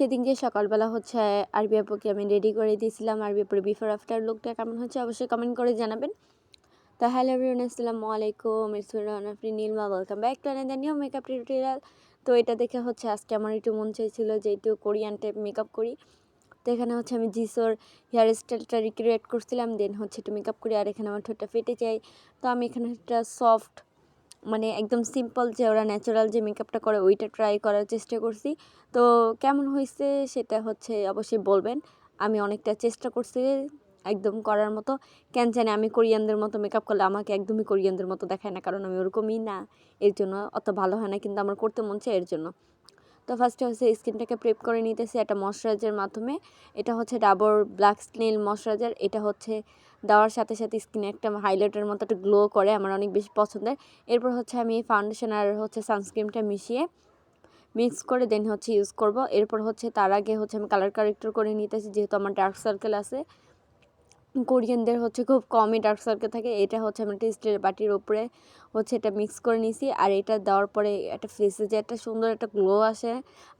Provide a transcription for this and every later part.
সেদিনকে সকালবেলা হচ্ছে আরবি আপুকে আমি রেডি করে দিয়েছিলাম। আরবি আপুর বিফোর আফটার লুকটা কেমন হচ্ছে অবশ্যই কমেন্ট করে জানাবেন। তো হ্যালো এভরিওয়ান আসসালামু আলাইকুম। ইটস আপনি Neelma welcome back to another new makeup tutorial তো এটা দেখে হচ্ছে আজকে আমার একটু মন চাইছিল যে একটু কোরিয়ান টাইপ মেকআপ করি। তো এখানে হচ্ছে আমি জিসোর হেয়ার স্টাইলটা রিক্রিয়েট করছিলাম দেন হচ্ছে একটু মেকআপ করি, আর এখানে আমার ঠোঁটটা ফেটে যায়। তো আমি এখানে একটা সফট মানে একদম সিম্পল যে ওরা ন্যাচারাল যে মেকআপটা করে, ওইটা ট্রাই করার চেষ্টা করছি। তো কেমন হয়েছে সেটা হচ্ছে অবশ্যই বলবেন। আমি অনেকটা চেষ্টা করছি একদম করার মতো। কেন জানি আমি কোরিয়ানদের মতো মেকআপ করলে আমাকে একদমই কোরিয়ানদের মতো দেখায় না, কারণ আমি ওরকমই না। এর জন্য অত ভালো হয় না, কিন্তু আমার করতে মন চায় এর জন্য। তো ফার্স্টে হচ্ছে স্কিনটাকে প্রেপ করে নিতেছি একটা ময়শ্চারাইজার মাধ্যমে। এটা হচ্ছে ডাবর ব্ল্যাক স্নেল ময়শ্চারাইজার, এটা হচ্ছে দেওয়ার সাথে সাথে স্কিনে একটা হাইলাইটের মতো একটা গ্লো করে আমার অনেক বেশি পছন্দের। এরপর হচ্ছে আমি ফাউন্ডেশন আর হচ্ছে সানস্ক্রিনটা মিশিয়ে মিক্স করে দেন হচ্ছে ইউজ করব। এরপর হচ্ছে তার আগে হচ্ছে আমি কালার কারেক্টর করে নিতেছি, যেহেতু আমার ডার্ক সার্কেল আছে। কোরিয়ানদের হচ্ছে খুব কমই ডার্ক সার্কেল থাকে। এটা হচ্ছে আমি একটা স্টিলের বাটির ওপরে হচ্ছে এটা মিক্স করে নিয়েছি আর এটা দেওয়ার পরে একটা ফেসে যে একটা সুন্দর একটা গ্লো আসে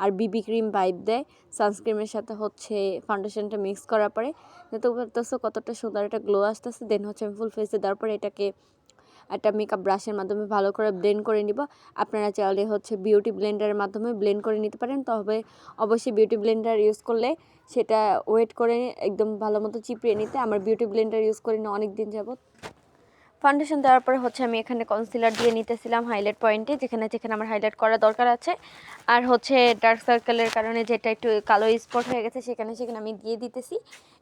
আর বিবি ক্রিম পাইপ দেয়। সানস্ক্রিমের সাথে হচ্ছে ফাউন্ডেশনটা মিক্স করার পরে। তো কতটা সুন্দর একটা গ্লো আসতেছে। দেন হচ্ছে আমি ফুল ফেসে দেওয়ার পরে এটাকে একটা মেকআপ ব্রাশের মাধ্যমে ভালো করে ব্লেন্ড করে নিব। আপনারা চাইলে হচ্ছে বিউটি ব্লেন্ডারের মাধ্যমে ব্লেন্ড করে নিতে পারেন। তবে অবশ্যই বিউটি ব্লেন্ডার ইউজ করলে সেটা ওয়েট করে একদম ভালো মতো চিপড়িয়ে নিতে। আমার বিউটি ব্লেন্ডার ইউজ করি না অনেক দিন যাবত ফাউন্ডেশন দেওয়ার পরে হচ্ছে আমি এখানে কনসিলার দিয়ে নিতেছিলাম হাইলাইট পয়েন্টে যেখানে যেখানে আমার হাইলাইট করা দরকার আছে। আর হচ্ছে ডার্ক সার্কেলের কারণে যেটা একটু কালো স্পট হয়ে গেছে, সেখানে সেখানে আমি দিয়ে দিতেছি।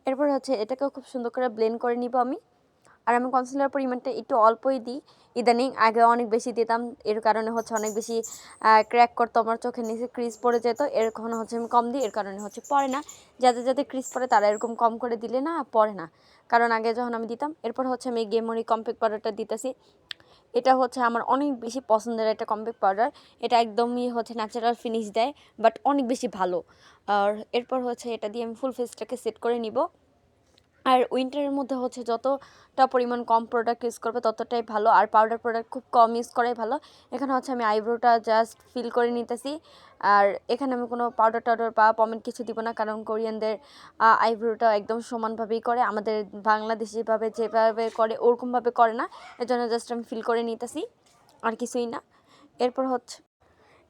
এরপর হচ্ছে এটাকেও খুব সুন্দর করে ব্লেন্ড করে নিব আমি। আর আমি কনসিলার পরিমাণটা একটু অল্পই দিই। ইদানিং আগে অনেক বেশি দিতাম, এর কারণে হচ্ছে অনেক বেশি ক্র্যাক করতো, আমার চোখের নিচে ক্রিজ পড়ে যেত, এরকম হচ্ছে আমি কম দিই, এর কারণে হচ্ছে পড়ে না। যাদের যাদের ক্রিজ পড়ে তারা এরকম কম করে দিলে না পড়ে না। কারণ আগে যখন আমি দিতাম, এরপর হচ্ছে আমি গেমরি কম্প্যাক্ট পাউডারটা দিতেছি। এটা হচ্ছে আমার অনেক বেশি পছন্দের একটা কম্প্যাক্ট পাউডার এটা একদমই হচ্ছে ন্যাচারাল ফিনিশ দেয় বাট অনেক বেশি ভালো। আর এরপর হচ্ছে এটা দিয়ে আমি ফুল ফেসটাকে সেট করে নিব। আর উইন্টারের মধ্যে হচ্ছে যতটা পরিমাণ কম প্রোডাক্ট ইউজ করবে ততটাই ভালো। আর পাউডার প্রোডাক্ট খুব কম ইউজ করাই ভালো। এখানে হচ্ছে আমি আইব্রোটা জাস্ট ফিল করে নিতেছি। আর এখানে আমি কোনো পাউডার টাউডার বা পমেন্ট কিছু দিব না, কারণ কোরিয়ানদের আইব্রোটা একদম সমানভাবেই করে। আমাদের বাংলাদেশিভাবে যেভাবে করে, ওরকমভাবে করে না। এর জন্য জাস্ট আমি ফিল করে নিতেছি। আর কিছুই না। এরপর হচ্ছে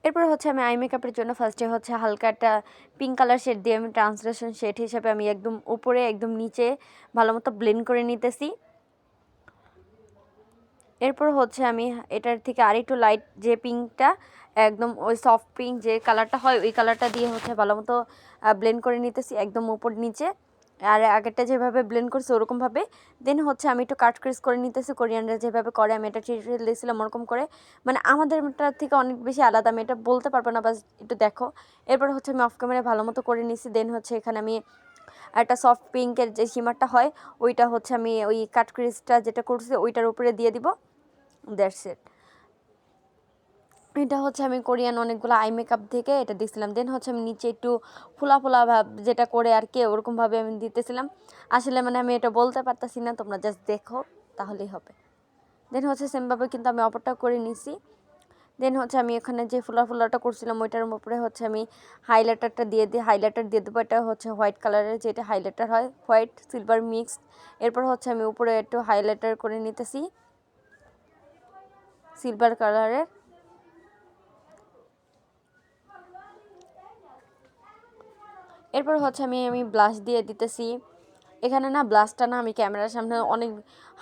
এরপর হচ্ছে আমি আই মেকআপের জন্য ফার্স্টে হচ্ছে হালকা একটা পিঙ্ক কালার শেড দিয়ে আমি ট্রান্সলেশন শেড হিসাবে আমি একদম উপরে, একদম নিচে ভালো মতো ব্লেন্ড করে নিতেছি। এরপর হচ্ছে আমি এটার থেকে আরেকটু লাইট যে পিঙ্কটা একদম ওই সফট পিঙ্ক যে কালারটা হয়, ওই কালারটা দিয়ে হচ্ছে ভালো মতো ব্লেন্ড করে নিতেছি, একদম উপর নিচে। আর আগেরটা যেভাবে ব্লেন্ড করছি ওরকমভাবে। দেন হচ্ছে আমি একটু কাট ক্রিস করে নিতেছি কোরিয়ানরা যেভাবে করে, আমি এটা টিউটোরিয়াল দিয়েছিলাম ওরকম করে। মানে আমাদেরটার থেকে অনেক বেশি আলাদা, আমি এটা বলতে পারব না বাস একটু দেখো। এরপর হচ্ছে আমি অফ ক্যামেরায় ভালো মতো করে নিছি দেন হচ্ছে এখানে আমি একটা সফট পিঙ্কের যে সীমারটা হয়, ওইটা হচ্ছে আমি ওই কাট ক্রিসটা যেটা করছি ওইটার উপরে দিয়ে দিব। দ্যাটস ইট এটা হচ্ছে আমি কোরিয়ান অনেকগুলো আই মেকআপ থেকে এটা দেখছিলাম। দেন হচ্ছে আমি নিচে একটু ফোলা ফোলা ভাব যেটা করে আর কি ওরকমভাবে আমি দিতেছিলাম। আসলে মানে আমি এটা বলতে পারতাছি না, তোমরা জাস্ট দেখো, তাহলেই হবে। দেন হচ্ছে সেমভাবে কিন্তু আমি অপরটা করে নিছি। দেন হচ্ছে আমি এখানে যে ফুলা ফুলাটা করছিলাম, ওইটার উপরে হচ্ছে আমি হাইলাইটারটা দিয়ে দিই। হাইলাইটার দিয়ে দেবো, এটা হচ্ছে হোয়াইট কালারের যেটা হাইলাইটার হয় হোয়াইট সিলভার মিক্সড এরপর হচ্ছে আমি উপরে একটু হাইলাইটার করে নিতেছি সিলভার কালারের এরপর হচ্ছে আমি আমি ব্লাশ দিয়ে দিতেছি। এখানে না ব্লাশটা না আমি ক্যামেরার সামনে অনেক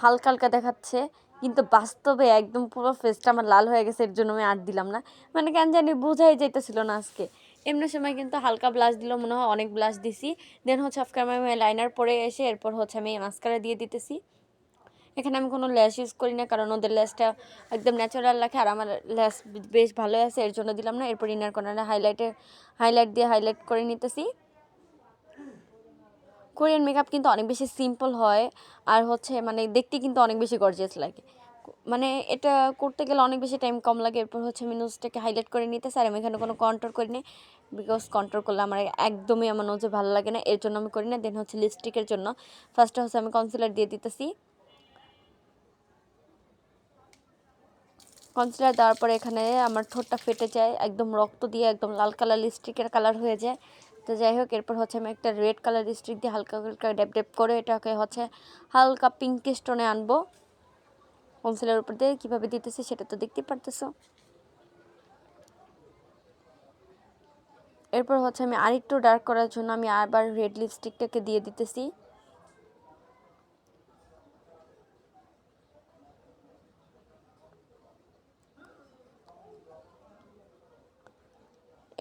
হালকা হালকা দেখাচ্ছে, কিন্তু বাস্তবে একদম পুরো ফেসটা আমার লাল হয়ে গেছে, এর জন্য আমি আর দিলাম না। মানে কেন জানি বোঝাই যেতেছিল না আজকে। এমনি সময় কিন্তু হালকা ব্লাশ দিল মনে হয় অনেক ব্লাশ দিছি। দেন হচ্ছে অফ ক্যামেরা লাইনার পরে এসে এরপর হচ্ছে আমি মাস্কারা দিয়ে দিতেছি। এখানে আমি কোনো ল্যাশ ইউজ করি না, কারণ ওদের ল্যাশটা একদম ন্যাচারাল রাখে আর আমার ল্যাশ বেশ ভালো আছে, এর জন্য দিলাম না। এরপর ইনার কর্নারে হাইলাইটে হাইলাইট দিয়ে হাইলাইট করে নিতেছি। কোরিয়ান মেকআপ কিন্তু অনেক বেশি সিম্পল হয় আর হচ্ছে মানে দেখতে কিন্তু অনেক বেশি গর্জিয়াস লাগে। মানে এটা করতে গেলে অনেক বেশি টাইম কম লাগে। এরপর হচ্ছে আমি নোজটাকে হাইলাইট করে নিতে চাই আমি এখানে কোনো কন্ট্রোল করি না বিকজ কন্ট্রোল করলে আমার একদমই আমার নোজে ভালো লাগে না। এর জন্য আমি করি না। দেন হচ্ছে লিপস্টিকের জন্য। ফার্স্টে হচ্ছে আমি কনসিলার দিয়ে দিতেছি। কনসিলার দেওয়ার পরে এখানে আমার ঠোঁটটা ফেটে যায়। একদম রক্ত দিয়ে একদম লাল কালার লিপস্টিকের কালার হয়ে যায়। তো যাই হোক, এরপর হচ্ছে আমি একটা রেড কালার স্টিক দিয়ে হালকা হালকা ড্যাপ ড্যাপ করে এটাকে হচ্ছে হালকা পিঙ্কিশ টোনে আনব। পেন্সিলের উপর দিয়ে কীভাবে দিতেছি সেটা তো দেখতেই পারতেছো। এরপর হচ্ছে আমি আরেকটু ডার্ক করার জন্য আমি আবার রেড লিপস্টিকটাকে দিয়ে দিতেছি।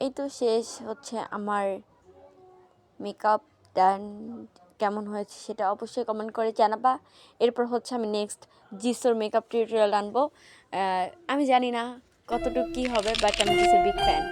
এই তো শেষ হচ্ছে আমার মেকআপ দেন কেমন হয়েছে সেটা অবশ্যই কমেন্ট করে জানাবা। এরপর হচ্ছে আমি নেক্সট জিসোর মেকআপ টিউটোরিয়াল আনব। আমি জানি না কতটুকু কী হবে বাট আমি জিসোর বিগ ফ্যান